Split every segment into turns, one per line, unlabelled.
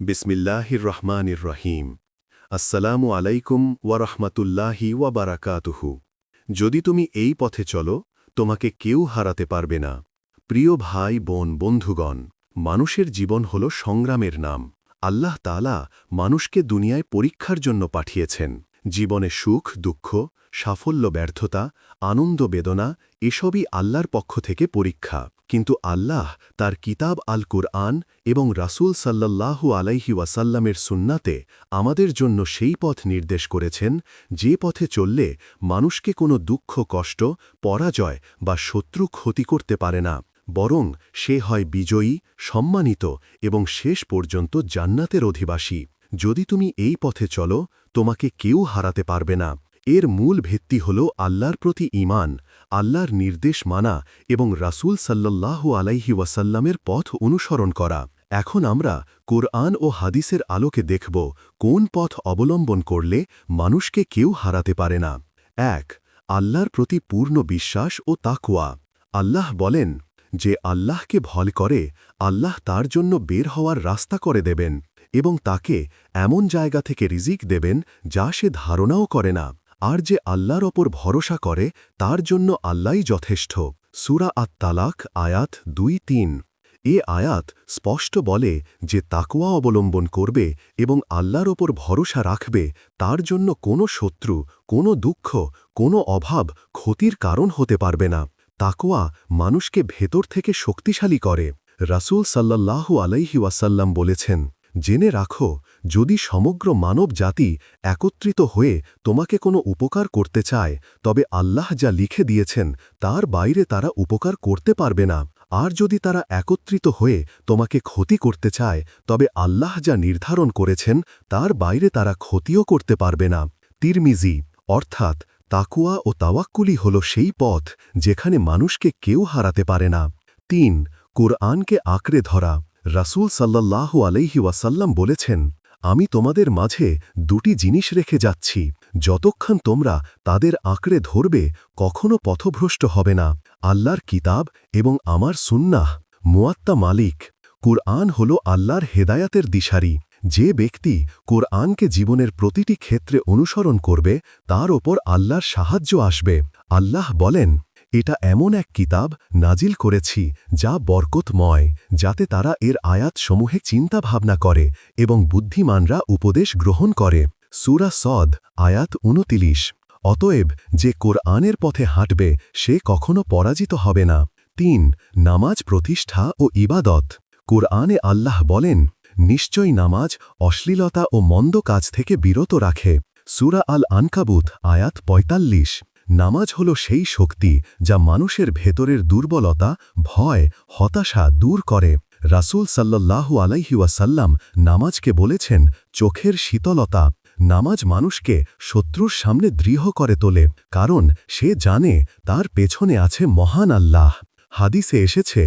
বিসমিল্লাহির রহমানির রহিম। আসসালামু আলাইকুম ওয়ারহমাতুল্লাহি ওয়াবারাকাতুহু যদি তুমি এই পথে চলো, তোমাকে কেউ হারাতে পারবে না। প্রিয় ভাই, বোন, বন্ধুগণ, মানুষের জীবন হল সংগ্রামের নাম। আল্লাহ তালা মানুষকে দুনিয়ায় পরীক্ষার জন্য পাঠিয়েছেন। জীবনে সুখ, দুঃখ, সাফল্য, ব্যর্থতা, আনন্দ, বেদনা, এসবই আল্লাহর পক্ষ থেকে পরীক্ষা। কিন্তু আল্লাহ তার কিতাব আল কুরআন এবং রাসূল সাল্লাল্লাহু আলাইহি ওয়াসাল্লামের সুন্নাতে আমাদের জন্য সেই পথ নির্দেশ করেছেন, যে পথে চললে মানুষকে কোনো দুঃখ, কষ্ট, পরাজয় বা শত্রু ক্ষতি করতে পারে না, বরং সে হয় বিজয়ী, সম্মানিত এবং শেষ পর্যন্ত জান্নাতের অধিবাসী। যদি তুমি এই পথে চলো, তোমাকে কেউ হারাতে পারবে না। এর মূল ভিত্তি হল আল্লাহর প্রতি ঈমান। আল্লাহর নির্দেশ মানা এবং রাসূল সাল্লাল্লাহু আলাইহি ওয়াসাল্লামের পথ অনুসরণ করা। এখন আমরা কোরআন ও হাদিসের আলোকে দেখব কোন পথ অবলম্বন করলে মানুষকে কেউ হারাতে পারে না। এক, আল্লাহর প্রতি পূর্ণ বিশ্বাস ও তাকুয়া আল্লাহ বলেন যে আল্লাহকে ভল করে, আল্লাহ তার জন্য বের হওয়ার রাস্তা করে দেবেন এবং তাকে এমন জায়গা থেকে রিজিক দেবেন যা সে ধারণাও করে না। আর যে আল্লাহর ওপর ভরসা করে, তার জন্য আল্লাহই যথেষ্ট। সুরা আত তালাক আয়াত দুই তিন। এ আয়াত স্পষ্ট বলে যে তাকুয়া অবলম্বন করবে এবং আল্লাহর ওপর ভরসা রাখবে, তার জন্য কোনো শত্রু, কোনো দুঃখ, কোনো অভাব ক্ষতির কারণ হতে পারবে না। তাকোয়া মানুষকে ভেতর থেকে শক্তিশালী করে। রাসূল সাল্লাল্লাহু আলাইহি ওয়াসাল্লাম বলেছেন জেনে রাখো, যদি সমগ্র মানব জাতি একত্রিত হয়ে তোমাকে কোনো উপকার করতে চায়, তবে আল্লাহ যা লিখে দিয়েছেন, তার বাইরে তারা উপকার করতে পারবে না। আর যদি তারা একত্রিত হয়ে তোমাকে ক্ষতি করতে চায়, তবে আল্লাহ যা নির্ধারণ করেছেন, তার বাইরে তারা ক্ষতিও করতে পারবে না। তিরমিজি, অর্থাৎ তাকুয়া ও তাওয়াক্কুলি হল সেই পথ, যেখানে মানুষকে কেউ হারাতে পারে না। তিন, কোরআনকে আঁকড়ে ধরা। রাসূল সাল্লাল্লাহু আলাইহি ওয়াসাল্লাম বলেছেন, আমি তোমাদের মাঝে দুটি জিনিস রেখে যাচ্ছি। যতক্ষণ তোমরা তাদের আঁকড়ে ধরবে, কখনো পথভ্রষ্ট হবে না। আল্লাহর কিতাব এবং আমার সুন্নাহ, মুয়াত্তা মালিক। কুরআন হল আল্লাহর হেদায়াতের দিশারি। যে ব্যক্তি কোরআনকে জীবনের প্রতিটি ক্ষেত্রে অনুসরণ করবে, তার ওপর আল্লাহর সাহায্য আসবে। আল্লাহ বলেন এটা এমন এক কিতাব নাজিল করেছি যা বরকতময়, যাতে তারা এর আয়াতসমূহে চিন্তা ভাবনা করে এবং বুদ্ধিমানরা উপদেশ গ্রহণ করে। সুরা সদ, আয়াত উনতিলিশ অতএব যে কোরআনের পথে হাঁটবে, সে কখনো পরাজিত হবে না। তিন, নামাজ প্রতিষ্ঠা ও ইবাদত। কোরআনে আল্লাহ বলেন, নিশ্চয়ই নামাজ অশ্লীলতা ও মন্দ কাজ থেকে বিরত রাখে। সুরা আল আনকাবুত আয়াত ৪৫ নামাজ হল সেই শক্তি যা মানুষের ভেতরের দুর্বলতা, ভয়, হতাশা দূর করে। রাসূল সাল্লাল্লাহু আলাইহি ওয়াসাল্লাম নামাজকে বলেছেন, চোখের শীতলতা নামাজ মানুষকে শত্রুর সামনে দৃঢ় করে তোলে, কারণ সে জানে তার পেছনে আছে মহান আল্লাহ। হাদিসে এসেছে,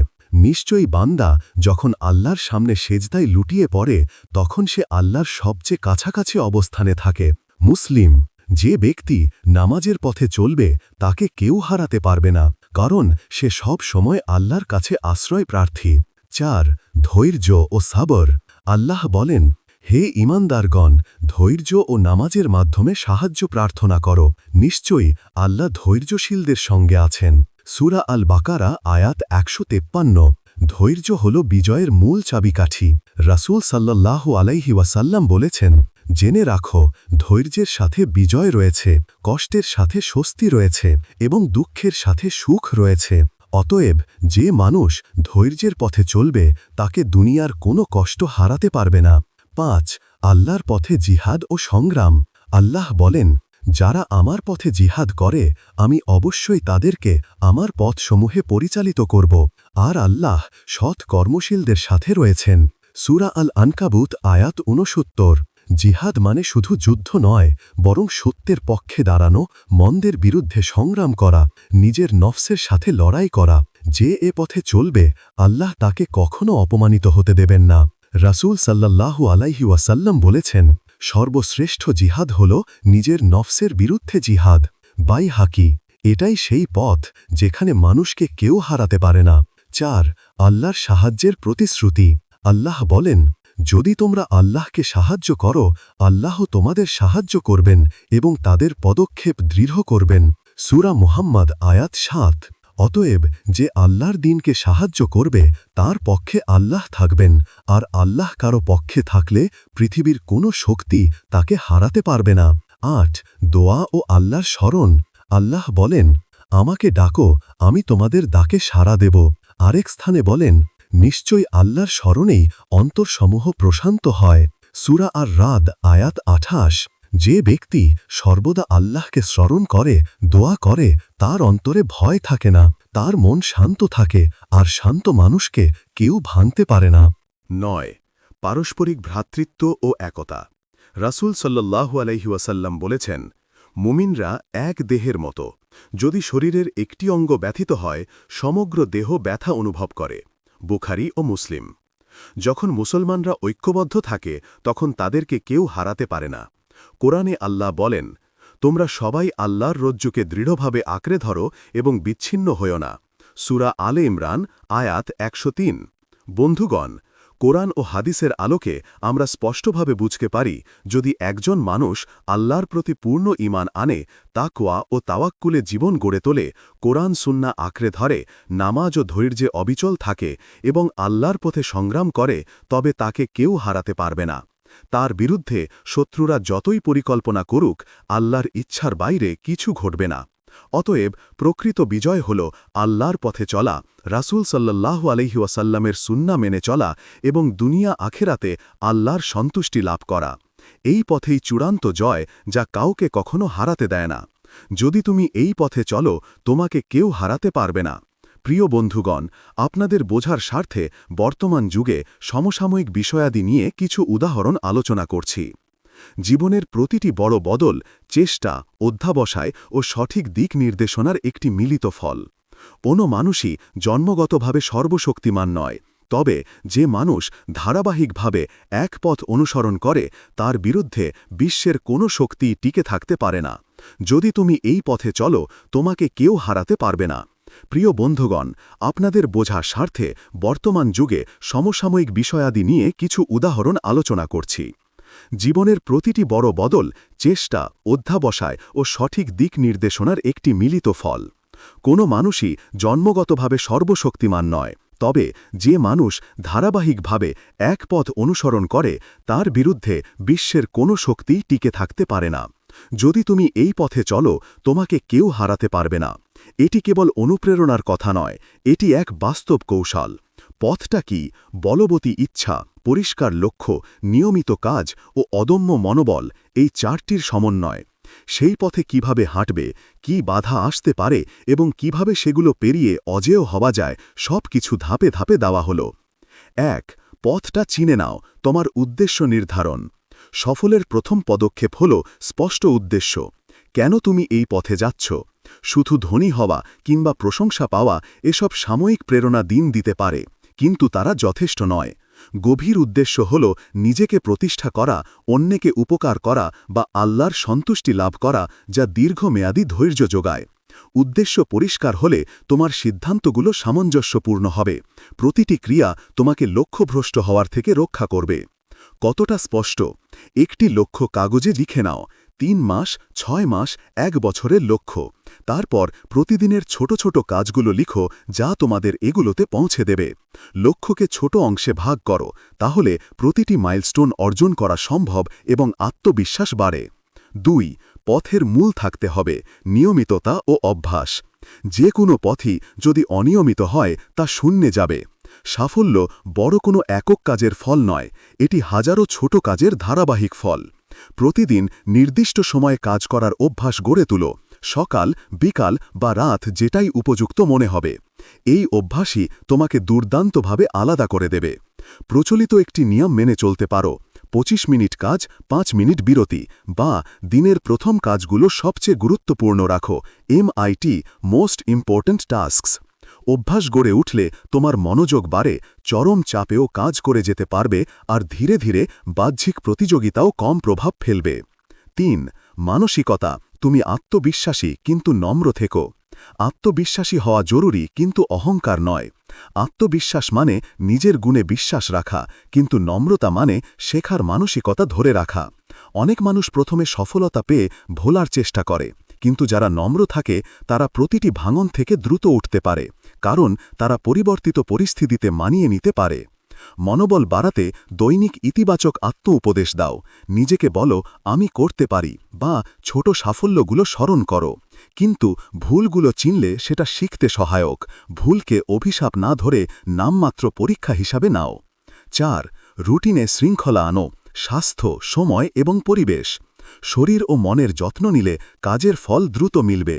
নিশ্চয়ই বান্দা যখন আল্লাহর সামনে সেজদায় লুটিয়ে পড়ে, তখন সে আল্লাহর সবচেয়ে কাছাকাছি অবস্থানে থাকে। মুসলিম যে ব্যক্তি নামাজের পথে চলবে, তাকে কেউ হারাতে পারবে না, কারণ সে সব সময় আল্লাহর কাছে আশ্রয় প্রার্থী। চার, ধৈর্য ও সাবর। আল্লাহ বলেন, হে ইমানদারগণ ধৈর্য ও নামাজের মাধ্যমে সাহায্য প্রার্থনা করো। নিশ্চয়ই আল্লাহ ধৈর্যশীলদের সঙ্গে আছেন। সুরা আল বাকারা আয়াত একশো তেপ্পান্ন। ধৈর্য হল বিজয়ের মূল চাবিকাঠি। রাসূল সাল্লাল্লাহু আলাইহি ওয়াসাল্লাম বলেছেন জেনে রাখো, ধৈর্যের সাথে বিজয় রয়েছে, কষ্টের সাথে স্বস্তি রয়েছে, এবং দুঃখের সাথে সুখ রয়েছে। অতএব, যে মানুষ ধৈর্যের পথে চলবে, তাকে দুনিয়ার কোনো কষ্ট হারাতে পারবে না। পাঁচ, আল্লাহর পথে জিহাদ ও সংগ্রাম। আল্লাহ বলেন, যারা আমার পথে জিহাদ করে, আমি অবশ্যই তাদেরকে আমার পথসমূহে পরিচালিত করব। আর আল্লাহ সৎ কর্মশীলদের সাথে রয়েছেন। সুরা আল আনকাবুত আয়াত ঊনসত্তর। জিহাদ মানে শুধু যুদ্ধ নয়, বরং সত্যের পক্ষে দাঁড়ানো, মন্দের বিরুদ্ধে সংগ্রাম করা, নিজের নফসের সাথে লড়াই করা। যে এ পথে চলবে, আল্লাহ তাকে কখনো অপমানিত হতে দেবেন না। রাসূল সাল্লাল্লাহু আলাইহি ওয়াসাল্লাম বলেছেন, সর্বশ্রেষ্ঠ জিহাদ হল নিজের নফসের বিরুদ্ধে জিহাদ। বাই হাকি, এটাই সেই পথ যেখানে মানুষকে কেউ হারাতে পারে না। চার, আল্লাহর সাহায্যের প্রতিশ্রুতি। আল্লাহ বলেন যদি তোমরা আল্লাহকে সাহায্য করো, আল্লাহ তোমাদের সাহায্য করবেন এবং তাদের পদক্ষেপ দৃঢ় করবেন। সুরা মুহাম্মদ, আয়াত সাত। অতএব যে আল্লাহর দিনকে সাহায্য করবে, তার পক্ষে আল্লাহ থাকবেন, আর আল্লাহ কারও পক্ষে থাকলে পৃথিবীর কোনো শক্তি তাকে হারাতে পারবে না। আট, দোয়া ও আল্লাহর স্মরণ। আল্লাহ বলেন, আমাকে ডাকো, আমি তোমাদের ডাকে সাড়া দেব। আরেক স্থানে বলেন নিশ্চয়ই আল্লাহর স্মরণেই অন্তরসমূহ প্রশান্ত হয়। সুরা আর রাদ আয়াত আঠাশ। যে ব্যক্তি সর্বদা আল্লাহকে স্মরণ করে, দোয়া করে, তার অন্তরে ভয় থাকে না, তার মন শান্ত থাকে, আর শান্ত মানুষকে কেউ ভাঙতে পারে না। নয়, পারস্পরিক ভ্রাতৃত্ব ও একতা। রাসূল সাল্লাল্লাহু আলাইহি ওয়াসাল্লাম বলেছেন, মুমিনরা এক দেহের মতো। যদি শরীরের একটি অঙ্গ ব্যথিত হয়, সমগ্র দেহ ব্যথা অনুভব করে। বুখারি ও মুসলিম। যখন মুসলমানরা ঐক্যবদ্ধ থাকে, তখন তাদেরকে কেউ হারাতে পারে না। কোরআনে আল্লাহ বলেন, তোমরা সবাই আল্লাহর রজ্জুকে দৃঢ়ভাবে আঁকড়ে ধরো এবং বিচ্ছিন্ন হও না। সুরা আলে ইমরান, আয়াত একশো তিন। বন্ধুগণ কোরআন ও হাদিসের আলোকে আমরা স্পষ্টভাবে বুঝতে পারি, যদি একজন মানুষ আল্লাহর প্রতি পূর্ণ ইমান আনে, তাকওয়া ও তাওয়াক্কুলে জীবন গড়ে তোলে, কোরআন সুন্না আঁকড়ে ধরে, নামাজ ও ধৈর্যে অবিচল থাকে এবং আল্লাহর পথে সংগ্রাম করে, তবে তাকে কেউ হারাতে পারবে না। তার বিরুদ্ধে শত্রুরা যতই পরিকল্পনা করুক, আল্লাহর ইচ্ছার বাইরে কিছু ঘটবে না। অতএব প্রকৃত বিজয় হল আল্লাহর পথে চলা, রাসূল সাল্লাল্লাহু আলহি ওয়াসাল্লামের সুন্না মেনে চলা এবং দুনিয়া আখেরাতে আল্লাহর সন্তুষ্টি লাভ করা। এই পথেই চূড়ান্ত জয় যা কাউকে কখনো হারাতে দেয় না। যদি তুমি এই পথে চলো, তোমাকে কেউ হারাতে পারবে না। প্রিয় বন্ধুগণ, আপনাদের বোঝার স্বার্থে বর্তমান যুগে সমসাময়িক বিষয়াদি নিয়ে কিছু উদাহরণ আলোচনা করছি। জীবনের প্রতিটি বড় বদল চেষ্টা, অধ্যাবসায় ও সঠিক দিক নির্দেশনার একটি মিলিত ফল। কোনো মানুষই জন্মগতভাবে সর্বশক্তিমান নয়, তবে যে মানুষ ধারাবাহিকভাবে এক পথ অনুসরণ করে, তার বিরুদ্ধে বিশ্বের কোনো শক্তি টিকে থাকতে পারে না। যদি তুমি এই পথে চলো, তোমাকে কেউ হারাতে পারবে না। প্রিয় বন্ধুগণ, আপনাদের বোঝা স্বার্থে বর্তমান যুগে সমসাময়িক বিষয়াদি নিয়ে কিছু উদাহরণ আলোচনা করছি। জীবনের প্রতিটি বড় বদল চেষ্টা, অধ্যাবসায় ও সঠিক দিক নির্দেশনার একটি মিলিত ফল। কোনো মানুষই জন্মগতভাবে সর্বশক্তিমান নয়, তবে যে মানুষ ধারাবাহিকভাবে এক পথ অনুসরণ করে, তার বিরুদ্ধে বিশ্বের কোনো শক্তি টিকে থাকতে পারে না। যদি তুমি এই পথে চলো, তোমাকে কেউ হারাতে পারবে না। এটি কেবল অনুপ্রেরণার কথা নয়, এটি এক বাস্তব কৌশল। পথটা কি? বলবতী ইচ্ছা। পরিষ্কার লক্ষ্য, নিয়মিত কাজ ও অদম্য মনোবল এই চারটির সমন্বয়। সেই পথে কীভাবে হাঁটবে, কি বাধা আসতে পারে এবং কীভাবে সেগুলো পেরিয়ে অজেয় হওয়া যায় সব কিছু ধাপে ধাপে দেওয়া হল। এক, পথটা চিনে নাও, তোমার উদ্দেশ্য নির্ধারণ। সফলের প্রথম পদক্ষেপ হল স্পষ্ট উদ্দেশ্য। কেন তুমি এই পথে যাচ্ছ? শুধু ধনী হওয়া কিংবা প্রশংসা পাওয়া এসব সাময়িক প্রেরণা দিন দিতে পারে, কিন্তু তারা যথেষ্ট নয়। গভীর উদ্দেশ্য হল নিজেকে প্রতিষ্ঠা করা, অন্যকে উপকার করা বা আল্লাহর সন্তুষ্টি লাভ করা যা দীর্ঘমেয়াদী ধৈর্য যোগায়। উদ্দেশ্য পরিষ্কার হলে তোমার সিদ্ধান্তগুলো সামঞ্জস্যপূর্ণ হবে। প্রতিটি ক্রিয়া তোমাকে লক্ষ্যভ্রষ্ট হওয়ার থেকে রক্ষা করবে। কতটা স্পষ্ট? একটি লক্ষ্য কাগজে লিখে নাও। তিন মাস, ছয় মাস, এক বছরের লক্ষ্য। তারপর প্রতিদিনের ছোট ছোট কাজগুলো লিখো যা তোমাদের এগুলোতে পৌঁছে দেবে। লক্ষ্যকে ছোট অংশে ভাগ করো, তাহলে প্রতিটি মাইলস্টোন অর্জন করা সম্ভব এবং আত্মবিশ্বাস বাড়ে। দুই, পথের মূল থাকতে হবে, নিয়মিততা ও অভ্যাস। যে কোনো পথই যদি অনিয়মিত হয়, তা শূন্যে যাবে। সাফল্য বড় কোনো একক কাজের ফল নয়, এটি হাজারো ছোট কাজের ধারাবাহিক ফল। প্রতিদিন নির্দিষ্ট সময়ে কাজ করার অভ্যাস গড়ে তুলো, সকাল, বিকাল বা রাত যেটাই উপযুক্ত মনে হবে। এই অভ্যাসই তোমাকে দুর্দান্তভাবে আলাদা করে দেবে। প্রচলিত একটি নিয়ম মেনে চলতে পারো ২৫ মিনিট কাজ, পাঁচ মিনিট বিরতি বা দিনের প্রথম কাজগুলো সবচেয়ে গুরুত্বপূর্ণ রাখো, এমআইটি, মোস্ট ইম্পর্ট্যান্ট টাস্কস। অভ্যাস গড়ে উঠলে তোমার মনোযোগ বাড়ে, চরম চাপেও কাজ করে যেতে পারবে আর ধীরে ধীরে বাহ্যিক প্রতিযোগিতাও কম প্রভাব ফেলবে। তিন, মানসিকতা। তুমি আত্মবিশ্বাসী, কিন্তু নম্র থেকো।
আত্মবিশ্বাসী হওয়া জরুরি, কিন্তু অহংকার নয়। আত্মবিশ্বাস মানে নিজের গুণে বিশ্বাস রাখা, কিন্তু নম্রতা মানে শেখার মানসিকতা ধরে রাখা। অনেক মানুষ প্রথমে সফলতা পেয়ে ভোলার চেষ্টা করে, কিন্তু যারা নম্র থাকে, তারা প্রতিটি ভাঙন থেকে দ্রুত উঠতে পারে। কারণ তারা পরিবর্তিত পরিস্থিতিতে মানিয়ে নিতে পারে। মনোবল বাড়াতে দৈনিক ইতিবাচক আত্ম উপদেশ দাও। নিজেকে বলো, আমি করতে পারি বা ছোট সাফল্যগুলো স্মরণ করো কিন্তু ভুলগুলো চিনলে সেটা শিখতে সহায়ক। ভুলকে অভিশাপ না ধরে নামমাত্র পরীক্ষা হিসাবে নাও। চার, রুটিনে শৃঙ্খলা আনো। স্বাস্থ্য, সময় এবং পরিবেশ। শরীর ও মনের যত্ন নিলে কাজের ফল দ্রুত মিলবে।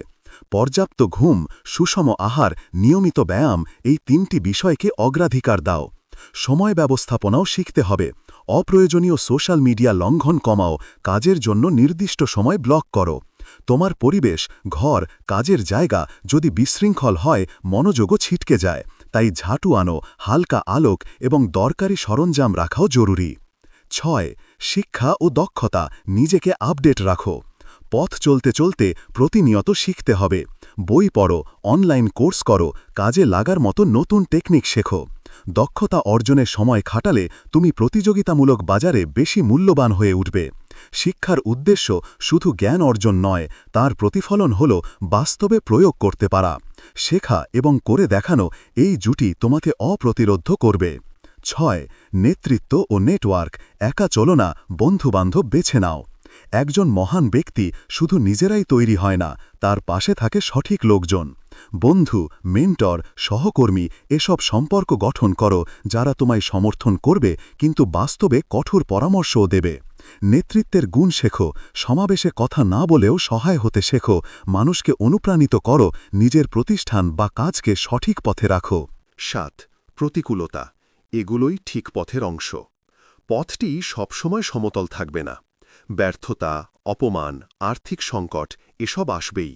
পর্যাপ্ত ঘুম, সুষম আহার, নিয়মিত ব্যায়াম এই তিনটি বিষয়কে অগ্রাধিকার দাও। সময় ব্যবস্থাপনাও শিখতে হবে। অপ্রয়োজনীয় সোশ্যাল মিডিয়া লঙ্ঘন কমাও, কাজের জন্য নির্দিষ্ট সময় ব্লক করো। তোমার পরিবেশ, ঘর, কাজের জায়গা যদি বিশৃঙ্খল হয়, মনোযোগও ছিটকে যায়। তাই ঝাঁটু আনো, হালকা আলোক এবং দরকারি সরঞ্জাম রাখাও জরুরি। ছয়, শিক্ষা ও দক্ষতা, নিজেকে আপডেট রাখো। পথ চলতে চলতে প্রতিনিয়ত শিখতে হবে। বই পড়ো, অনলাইন কোর্স করো, কাজে লাগার মতো নতুন টেকনিক শেখো। দক্ষতা অর্জনের সময় খাটালে তুমি প্রতিযোগিতামূলক বাজারে বেশি মূল্যবান হয়ে উঠবে। শিক্ষার উদ্দেশ্য শুধু জ্ঞান অর্জন নয়, তার প্রতিফলন হল বাস্তবে প্রয়োগ করতে পারা। শেখা এবং করে দেখানো এই জুটি তোমাকে অপ্রতিরোধ করবে। ছয়, নেতৃত্ব ও নেটওয়ার্ক, একা চলো না, বন্ধুবান্ধব বেছে নাও। একজন মহান ব্যক্তি শুধু নিজেরাই তৈরি হয় না, তার পাশে থাকে সঠিক লোকজন। বন্ধু, মেন্টর, সহকর্মী, এসব সম্পর্ক গঠন করো, যারা তোমায় সমর্থন করবে, কিন্তু বাস্তবে কঠোর পরামর্শও দেবে। নেতৃত্বের গুণ শেখো, সমাবেশে কথা না বলেও সহায় হতে শেখো, মানুষকে অনুপ্রাণিত করো, নিজের প্রতিষ্ঠান বা কাজকে সঠিক পথে রাখো।
সাত, প্রতিকূলতা, এগুলোই ঠিক পথের অংশ। পথটি সবসময় সমতল থাকবে না। ব্যর্থতা, অপমান, আর্থিক সংকট, এসব আসবেই।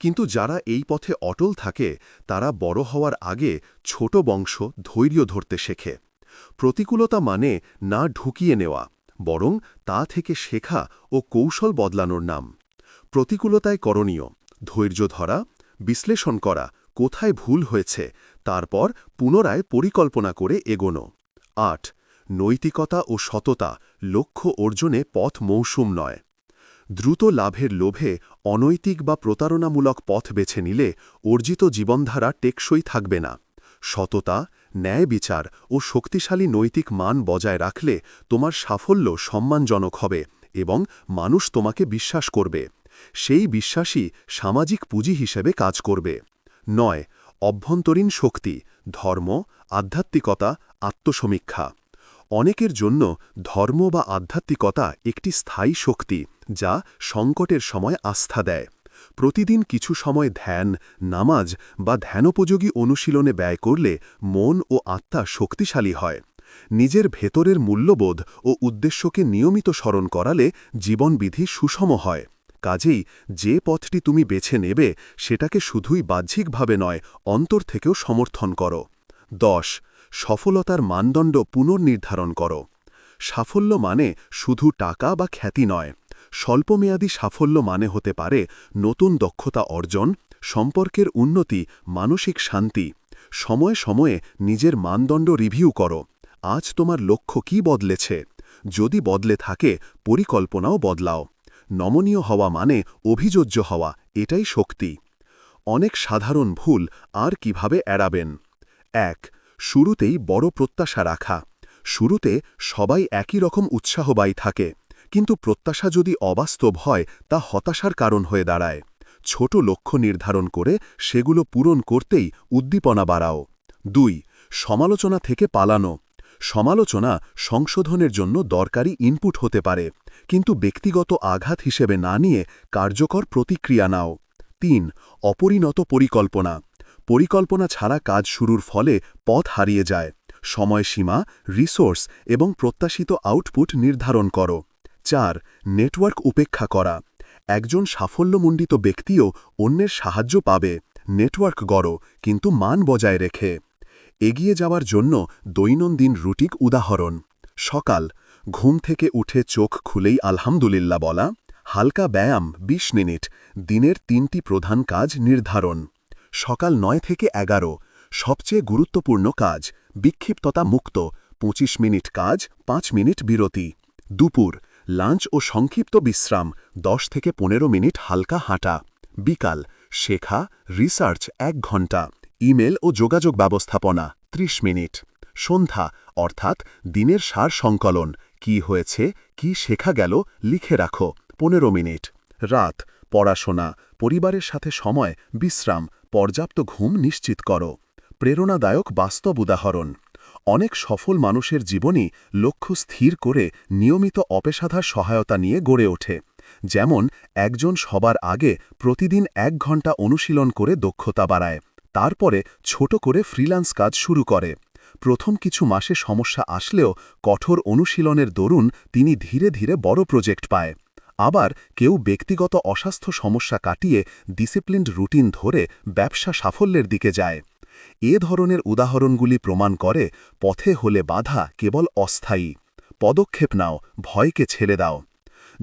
কিন্তু যারা এই পথে অটল থাকে, তারা বড় হওয়ার আগে ছোট বংশ ধৈর্য ধরতে শেখে। প্রতিকূলতা মানে না ঢুকিয়ে নেওয়া, বরং তা থেকে শেখা ও কৌশল বদলানোর নাম। প্রতিকূলতায় করণীয়, ধৈর্য ধরা, বিশ্লেষণ করা, কোথায় ভুল হয়েছে, তারপর পুনরায় পরিকল্পনা করে এগোনো। আট নৈতিকতা ও সততা লক্ষ্য অর্জনে পথ মৌসুম নয়। দ্রুত লাভের লোভে অনৈতিক বা প্রতারণামূলক পথ বেছে নিলে অর্জিত জীবনধারা টেকসই থাকবে না। সততা, ন্যায় বিচার ও শক্তিশালী নৈতিক মান বজায় রাখলে তোমার সাফল্য সম্মানজনক হবে এবং মানুষ তোমাকে বিশ্বাস করবে। সেই বিশ্বাসই সামাজিক পুঁজি হিসেবে কাজ করবে। নয়, অভ্যন্তরীণ শক্তি, ধর্ম, আধ্যাত্মিকতা, আত্মসমীক্ষা। অনেকের জন্য ধর্ম বা আধ্যাত্মিকতা একটি স্থায়ী শক্তি, যা সংকটের সময় আস্থা দেয়। প্রতিদিন কিছু সময় ধ্যান, নামাজ বা ধ্যানোপযোগী অনুশীলনে ব্যয় করলে মন ও আত্মা শক্তিশালী হয়। নিজের ভেতরের মূল্যবোধ ও উদ্দেশ্যকে নিয়মিত স্মরণ করালে জীবনবিধি সুষম হয়। কাজেই যে পথটি তুমি বেছে নেবে, সেটাকে শুধুই বাহ্যিকভাবে নয়, অন্তর থেকেও সমর্থন করো। দশ সফলতার মানদণ্ড পুনর্নির্ধারণ করো। সাফল্য মানে শুধু টাকা বা খ্যাতি নয়। স্বল্পমেয়াদী সাফল্য মানে হতে পারে নতুন দক্ষতা অর্জন, সম্পর্কের উন্নতি, মানসিক শান্তি। সময়ে সময়ে নিজের মানদণ্ড রিভিউ করো। আজ তোমার লক্ষ্য কি বদলেছে? যদি বদলে থাকে, পরিকল্পনাও বদলাও। নমনীয় হওয়া মানে অভিযোজ্য হওয়া, এটাই শক্তি। অনেক সাধারণ ভুল আর কীভাবে এড়াবেন? এক শুরুতেই বড় প্রত্যাশা রাখা। শুরুতে সবাই একই রকম উৎসাহবায়ী থাকে, কিন্তু প্রত্যাশা যদি অবাস্তব হয়, তা হতাশার কারণ হয়ে দাঁড়ায়। ছোট লক্ষ্য নির্ধারণ করে সেগুলো পূরণ করতেই উদ্দীপনা বাড়াও। দুই, সমালোচনা থেকে পালানো। সমালোচনা সংশোধনের জন্য দরকারি ইনপুট হতে পারে, কিন্তু ব্যক্তিগত আঘাত হিসেবে না নিয়ে কার্যকর প্রতিক্রিয়া নাও। তিন, অপরিণত পরিকল্পনা। পরিকল্পনা ছাড়া কাজ শুরুর ফলে পথ হারিয়ে যায়। সময়সীমা রিসোর্স এবং প্রত্যাশিত আউটপুট নির্ধারণ করো। চার নেটওয়ার্ক উপেক্ষা করা। একজন সাফল্যমণ্ডিত ব্যক্তিও অন্যের সাহায্য পাবে। নেটওয়ার্ক গড়ো, কিন্তু মান বজায় রেখে। এগিয়ে যাওয়ার জন্য দৈনন্দিন রুটিক উদাহরণ। সকাল, ঘুম থেকে উঠে চোখ খুলেই আলহামদুলিল্লাহ বলা, হালকা ব্যায়াম ২০ মিনিট,
দিনের তিনটি প্রধান কাজ নির্ধারণ। সকাল নয় থেকে এগারো। সবচেয়ে গুরুত্বপূর্ণ কাজ, বিক্ষিপ্ততা মুক্ত ২৫ মিনিট কাজ, পাঁচ মিনিট বিরতি। দুপুর, লাঞ্চ ও সংক্ষিপ্ত বিশ্রাম, দশ থেকে পনেরো মিনিট হালকা হাঁটা। বিকাল, শেখা, রিসার্চ এক ঘণ্টা। ইমেল ও যোগাযোগ ব্যবস্থাপনা ৩০ মিনিট। সন্ধ্যা, অর্থাৎ দিনের সার সংকলন, কি হয়েছে, কি শেখা গেল, লিখে রাখো, পনেরো মিনিট। রাত পড়াশোনা, পরিবারের সাথে সময়, বিশ্রাম, পর্যাপ্ত ঘুম নিশ্চিত করো। প্রেরণাদায়ক বাস্তব উদাহরণ। অনেক সফল মানুষের জীবনই লক্ষ্য স্থির করে নিয়মিত অপেশাদার সহায়তা নিয়ে গড়ে ওঠে। যেমন, একজন সবার আগে প্রতিদিন এক ঘণ্টা অনুশীলন করে দক্ষতা বাড়ায়, তারপরে ছোট করে ফ্রিল্যান্স কাজ শুরু করে। প্রথম কিছু মাসে সমস্যা আসলেও কঠোর অনুশীলনের দরুন তিনি ধীরে ধীরে বড় প্রজেক্ট পায়। আবার কেউ ব্যক্তিগত অস্বাস্থ্য সমস্যা কাটিয়ে ডিসিপ্লিনড রুটিন ধরে ব্যবসা সাফল্যের দিকে যায়। এ ধরনের উদাহরণগুলি প্রমাণ করে পথে হলে বাধা কেবল অস্থায়ী। পদক্ষেপ নাও, ভয়কে ছেড়ে দাও।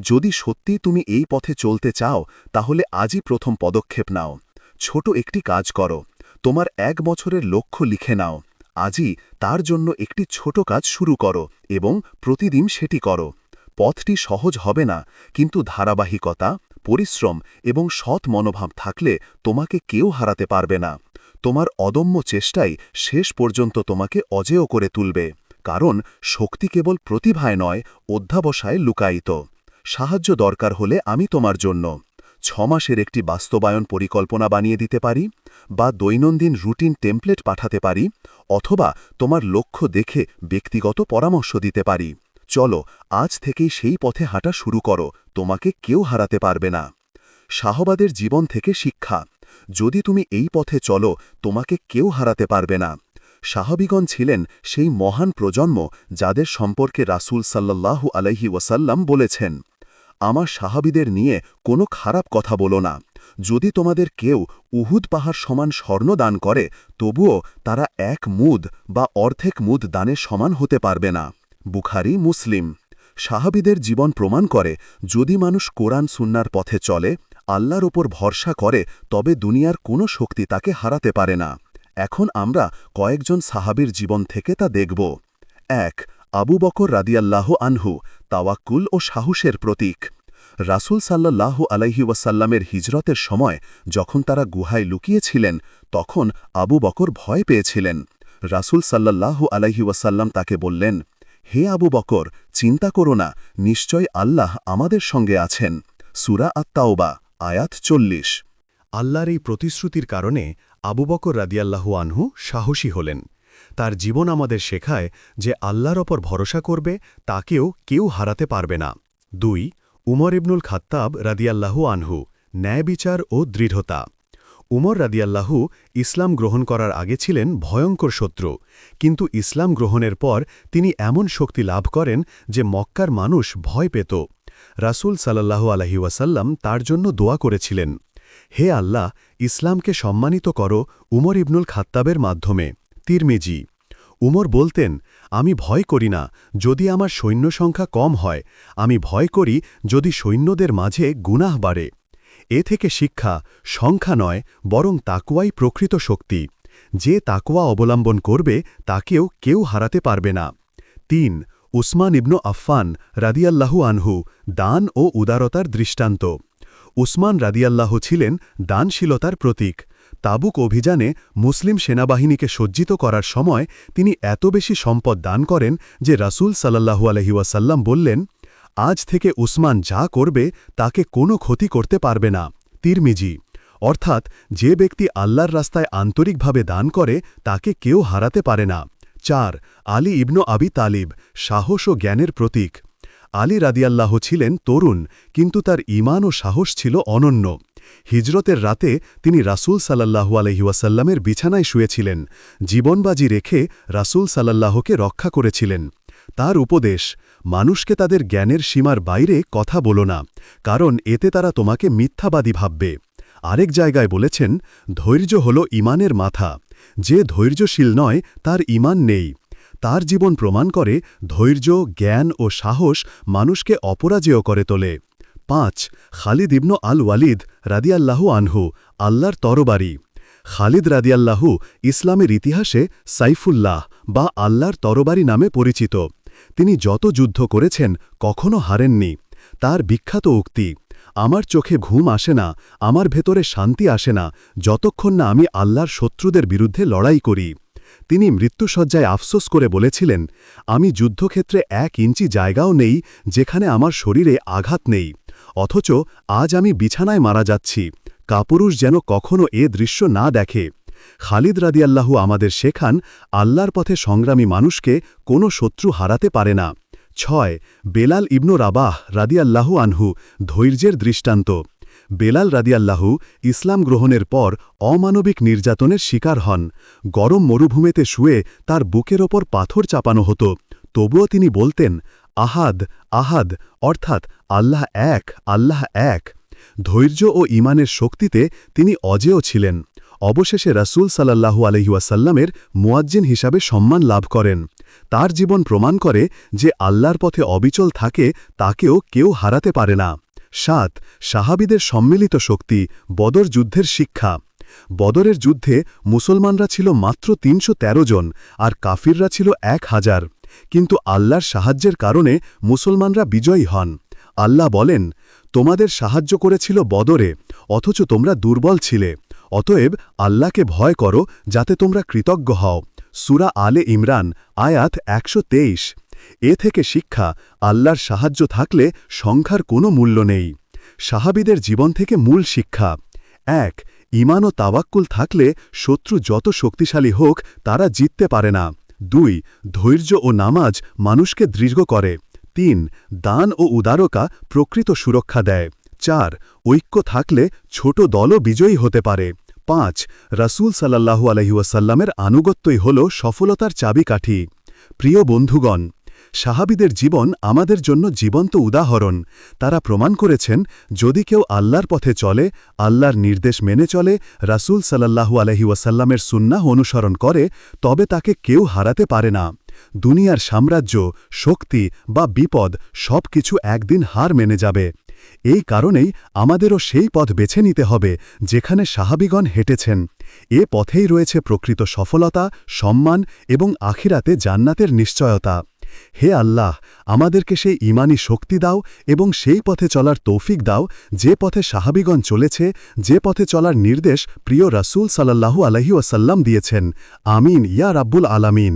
যদি সত্যি তুমি এই পথে চলতে চাও, তাহলে আজই প্রথম পদক্ষেপ নাও। ছোট একটি কাজ করো। তোমার এক বছরের লক্ষ্য লিখে নাও। আজই তার জন্য একটি ছোট কাজ শুরু করো এবং প্রতিদিন সেটি করো। পথটি সহজ হবে না, কিন্তু ধারাবাহিকতা, পরিশ্রম এবং সৎ মনোভাব থাকলে তোমাকে কেউ হারাতে পারবে না। তোমার অদম্য চেষ্টাই শেষ পর্যন্ত তোমাকে অজেয় করে তুলবে, কারণ শক্তি কেবল প্রতিভায় নয়, অধ্যাবসায় লুকায়িত। সাহায্য দরকার হলে আমি তোমার জন্য। ছমাসের একটি বাস্তবায়ন পরিকল্পনা বানিয়ে দিতে পারি, বা দৈনন্দিন রুটিন টেমপ্লেট পাঠাতে পারি, অথবা তোমার লক্ষ্য দেখে ব্যক্তিগত পরামর্শ দিতে পারি। চলো, আজ থেকেই সেই পথে হাঁটা শুরু করো, তোমাকে কেউ হারাতে পারবে না। শাহবাদের জীবন থেকে শিক্ষা, যদি তুমি এই পথে চলো, তোমাকে কেউ হারাতে পারবে না। সাহাবিগণ ছিলেন সেই মহান প্রজন্ম যাদের সম্পর্কে রাসূল সাল্লাল্লাহু আলাইহি ওয়াসাল্লাম বলেছেন, আমার সাহাবিদের নিয়ে কোনো খারাপ কথা বলো না। যদি তোমাদের কেউ উহুদ পাহাড় সমান স্বর্ণ দান করে, তবুও তারা এক মুদ বা অর্ধেক মুদ দানের সমান হতে পারবে না। বুখারি, মুসলিম। সাহাবিদের জীবন প্রমাণ করে, যদি মানুষ কোরআন সুন্নার পথে চলে, আল্লাহর ওপর ভরসা করে, তবে দুনিয়ার কোনো শক্তি তাকে হারাতে পারে না। এখন আমরা কয়েকজন সাহাবির জীবন থেকে তা দেখব। এক, আবু বকর রাদিয়াল্লাহ আনহু, তাওয়াক্কুল ও সাহসের প্রতীক। রাসূল সাল্লাল্লাহু আলাইহি ওয়াসাল্লামের হিজরতের সময়, যখন তারা গুহায় লুকিয়েছিলেন, তখন আবু বকর ভয় পেয়েছিলেন। রাসূল সাল্লাল্লাহু আলাইহি ওয়াসাল্লাম তাকে বললেন হে আবু বকর, চিন্তা করো না, নিশ্চয় আল্লাহ আমাদের সঙ্গে আছেন। সুরা আত্মাওবা আয়াত চল্লিশ।
আল্লাহর এই প্রতিশ্রুতির কারণে আবু বকর রাদিয়াল্লাহু আনহু সাহসী হলেন। তার জীবন আমাদের শেখায় যে আল্লাহর ওপর ভরসা করবে, তাকেও কেউ হারাতে পারবে না। দুই, উমর ইবনুল খাত্তাব রাদিয়াল্লাহু আনহু ন্যায় বিচার ও দৃঢ়তা। উমর রাদিয়াল্লাহু ইসলাম গ্রহণ করার আগে ছিলেন ভয়ঙ্কর শত্রু, কিন্তু ইসলাম গ্রহণের পর তিনি এমন শক্তি লাভ করেন যে মক্কার মানুষ ভয় পেত। রাসূল সাল্লাল্লাহু আলহি ওয়াসাল্লাম তার জন্য দোয়া করেছিলেন, হে আল্লাহ, ইসলামকে সম্মানিত করো উমর ইবনুল খাত্তাবের মাধ্যমে। তিরমিজি, উমর বলতেন, আমি ভয় করি না, যদি আমার সৈন্য সংখ্যা কম হয়, আমি ভয় করি যদি সৈন্যদের মাঝে গুনাহ বাড়ে। এ থেকে শিক্ষা সংখ্যা নয়, বরং তাকুয়াই প্রকৃত শক্তি। যে তাকুয়া অবলম্বন করবে, তাকেও কেউ হারাতে পারবে না। তিন, উসমান ইবনু আফফান রাদিয়াল্লাহু আনহু দান ও উদারতার দৃষ্টান্ত। উসমান রাদিয়াল্লাহু ছিলেন দানশীলতার প্রতীক। তাবুক অভিযানে মুসলিম সেনাবাহিনীকে সজ্জিত করার সময় তিনি এত বেশি সম্পদ দান করেন যে রাসূল সাল্লাহু আলহিউসাল্লাম বললেন আজ থেকে উসমান যা করবে তাকে কোনো ক্ষতি করতে পারবে না। তিরমিজি, অর্থাৎ যে ব্যক্তি আল্লাহর রাস্তায় আন্তরিকভাবে দান করে, তাকে কেউ হারাতে পারে না। চার, আলী ইবনু আবি তালিব, সাহস ও জ্ঞানের প্রতীক। আলী রাদিয়াল্লাহ ছিলেন তরুণ, কিন্তু তার ইমান ও সাহস ছিল অনন্য। হিজরতের রাতে তিনি রাসূল সাল্লাহু আলহিউসাল্লামের বিছানায় শুয়েছিলেন। জীবনবাজি রেখে রাসূল সাল্লাহকে রক্ষা করেছিলেন। তার উপদেশ, মানুষকে তাদের জ্ঞানের সীমার বাইরে কথা বলো না, কারণ এতে তারা তোমাকে মিথ্যাবাদী ভাববে। আরেক জায়গায় বলেছেন, ধৈর্য হল ইমানের মাথা, যে ধৈর্যশীল নয়, তার ইমান নেই। তার জীবন প্রমাণ করে ধৈর্য, জ্ঞান ও সাহস মানুষকে অপরাজেয় করে তোলে।
পাঁচ, খালিদ ইবনু আল ওয়ালিদ রাদিয়াল্লাহু আনহু, আল্লাহর তরবারি। খালিদ রাদিয়াল্লাহু ইসলামের ইতিহাসে সাইফুল্লাহ বা আল্লাহর তরবারি নামে পরিচিত। তিনি যত যুদ্ধ করেছেন, কখনো হারেননি। তার বিখ্যাত উক্তি, আমার চোখে ঘুম আসে না, আমার ভেতরে শান্তি আসে না, যতক্ষণ না আমি আল্লাহর শত্রুদের বিরুদ্ধে লড়াই করি। তিনি মৃত্যুসজ্জায় আফসোস করে বলেছিলেন, আমি যুদ্ধক্ষেত্রে এক ইঞ্চি জায়গাও নেই যেখানে আমার শরীরে আঘাত নেই, অথচ আজ আমি বিছানায় মারা যাচ্ছি। কাপুরুষ যেন কখনো এ দৃশ্য না দেখে। খালিদ রাদিয়াল্লাহু আমাদের শেখান, আল্লাহর পথে সংগ্রামী মানুষকে কোনো শত্রু হারাতে পারে না। ছয়, বেলাল ইবনু রাবাহ রাদিয়াল্লাহু আনহু, ধৈর্যের দৃষ্টান্ত। বেলাল রাদিয়াল্লাহু ইসলাম গ্রহণের পর অমানবিক নির্যাতনের শিকার হন। গরম মরুভূমিতে শুয়ে তার বুকের ওপর পাথর চাপানো হতো। তবুও তিনি বলতেন, আহাদ আহাদ। অর্থাৎ, আল্লাহ এক আল্লাহ এক। ধৈর্য ও ইমানের শক্তিতে তিনি অজেয় ছিলেন। অবশেষে রাসূল সাল্লাল্লাহু আলহিউসাল্লামের মুয়াজ্জিন হিসাবে সম্মান লাভ করেন। তার জীবন প্রমাণ করে যে আল্লাহর পথে অবিচল থাকে, তাকেও কেউ হারাতে পারে না। সাত, সাহাবিদের সম্মিলিত শক্তি, বদর যুদ্ধের শিক্ষা। বদরের যুদ্ধে মুসলমানরা ছিল মাত্র তিনশো তেরো জন আর কাফিররা ছিল এক হাজার। কিন্তু আল্লাহর সাহায্যের কারণে মুসলমানরা বিজয়ী হন। আল্লাহ বলেন তোমাদের সাহায্য করেছিল বদরে, অথচ তোমরা দুর্বল ছিলে। অতএব আল্লাহকে ভয় করো, যাতে তোমরা কৃতজ্ঞ হও। সুরা আলে ইমরান, আয়াত একশো তেইশ। এ থেকে শিক্ষা, আল্লাহর সাহায্য থাকলে সংখ্যার কোনো মূল্য নেই। সাহাবিদের জীবন থেকে মূল শিক্ষা। এক ইমান ও তাওয়াক্কুল থাকলে শত্রু যত শক্তিশালী হোক, তারা জিততে পারে না। দুই, ধৈর্য ও নামাজ মানুষকে দৃঢ় করে। তিন, দান ও উদারকা প্রকৃত সুরক্ষা দেয়। চার, ঐক্য থাকলে ছোট দলও বিজয়ী হতে পারে। পাঁচ, রাসূল সাল্লাহু আলহিউসাল্লামের আনুগত্যই হল সফলতার চাবিকাঠি। প্রিয় বন্ধুগণ, সাহাবিদের জীবন আমাদের জন্য জীবন্ত উদাহরণ। তারা প্রমাণ করেছেন, যদি কেউ আল্লাহর পথে চলে, আল্লাহর নির্দেশ মেনে চলে, রাসূল সাল্লাহু আলহিউসাল্লামের সুন্নাহ অনুসরণ করে, তবে তাকে কেউ হারাতে পারে না। দুনিয়ার সাম্রাজ্য, শক্তি বা বিপদ সব কিছু একদিন হার মেনে যাবে। এই কারণেই আমাদেরও সেই পথ বেছে নিতে হবে, যেখানে সাহাবিগণ হেঁটেছেন। এ পথেই রয়েছে প্রকৃত সফলতা, সম্মান এবং আখিরাতে জান্নাতের নিশ্চয়তা। হে আল্লাহ, আমাদেরকে সেই ইমানি শক্তি দাও এবং সেই পথে চলার তৌফিক দাও, যে পথে সাহাবিগণ চলেছে, যে পথে চলার নির্দেশ প্রিয় রাসূল সাল্লাহু আলহি ওয়াসাল্লাম দিয়েছেন। আমিন, ইয়া রাব্বুল আলামিন।